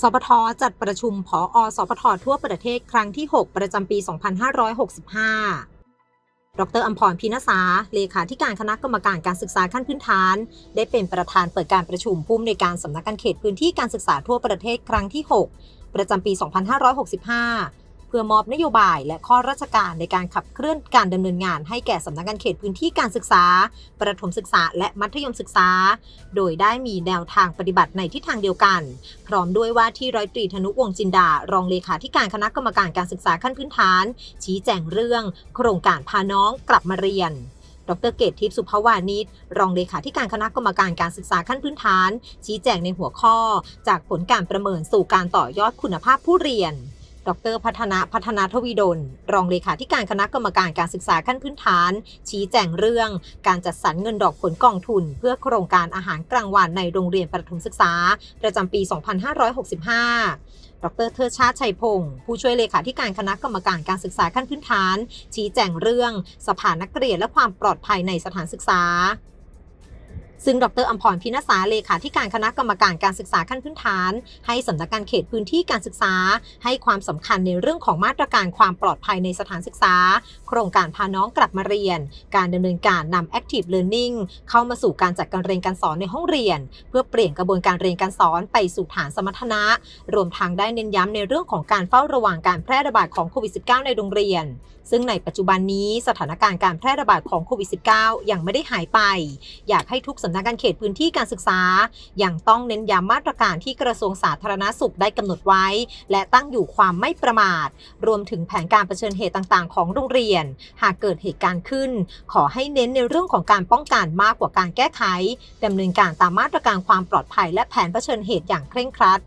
สปทจัดประชุมผออสปททั่วประเทศครั้งที่ 6 ประจำปี 2565 ดรอัมพรพินสาเลขาธิการคณะกรรมการการศึกษาขั้นพื้นฐาน ได้เป็นประธานเปิดการประชุมผู้อำนวยการสำนักงานเขตพื้นที่การศึกษาทั่วประเทศครั้งที่ 6 ประจำปี 2565 พื่อมอบนโยบาย และข้อราชการในการขับเคลื่อนการดำเนินงานให้แก่สำนักงานเขตพื้นที่การศึกษา ประถมศึกษา และมัธยมศึกษา โดยได้มีแนวทางปฏิบัติในทิศทางเดียวกัน พร้อมด้วยว่าที่ร้อยตรีธนุวงจินดา รองเลขาธิการคณะกรรมการการศึกษาขั้นพื้นฐาน ชี้แจงเรื่อง โครงการพาน้องกลับมาเรียนดรเกตทิพย์สุภวานิชรองเลขาธิการคณะกรรมการการศึกษาขั้นพื้นฐาน ชี้แจงในหัวข้อ จากผลการประเมินสู่การต่อยอดคุณภาพผู้เรียน ดรพัฒนาพัฒนาทวีดล รองเลขาธิการคณะกรรมการการศึกษาขั้นพื้นฐาน ชี้แจงเรื่อง การจัดสรรเงินดอกผลกองทุน เพื่อโครงการอาหารกลางวันในโรงเรียนประถมศึกษา ประจำปี 2565ดรเทิดชาติชัยพงศ์ผู้ช่วยเลขาธิการคณะกรรมการการศึกษาขั้นพื้นฐาน ชี้แจงเรื่องสภานักเรียนและความปลอดภัยในสถานศึกษา ซึ่งดรอัมพรพินสาเลขาธิการคณะกรรมการการศึกษาขั้นพื้นฐาน ให้สำนักงานเขตพื้นที่การศึกษา ให้ความสำคัญในเรื่องของมาตรการความปลอดภัยในสถานศึกษา โครงการพาน้องกลับมาเรียน การดำเนินการนำ Active Learning เข้ามาสู่การจัดการเรียนการสอนในห้องเรียน เพื่อเปลี่ยนกระบวนการเรียนการสอนไปสู่ฐานสมรรถนะ รวมทางได้เน้นย้ำในเรื่องของการเฝ้าระวังการแพร่ระบาดของโควิด -19 ในโรงเรียน ซึ่งในปัจจุบันนี้สถานการณ์การแพร่ระบาดของโควิด -19 ยังไม่ได้หายไป อยากให้ทุกสำนักงานเขตพื้นที่การศึกษายังต้องเน้นย้ำมาตรการที่กระทรวงสาธารณสุขได้กำหนดไว้ และตั้งอยู่ความไม่ประมาท รวมถึงแผนการเผชิญเหตุต่างๆ ของโรงเรียน หากเกิดเหตุการณ์ขึ้น ขอให้เน้นในเรื่องของการป้องกันมากกว่าการแก้ไขดำเนินการตามมาตรการความปลอดภัย และแผนเผชิญเหตุอย่างเคร่งครัด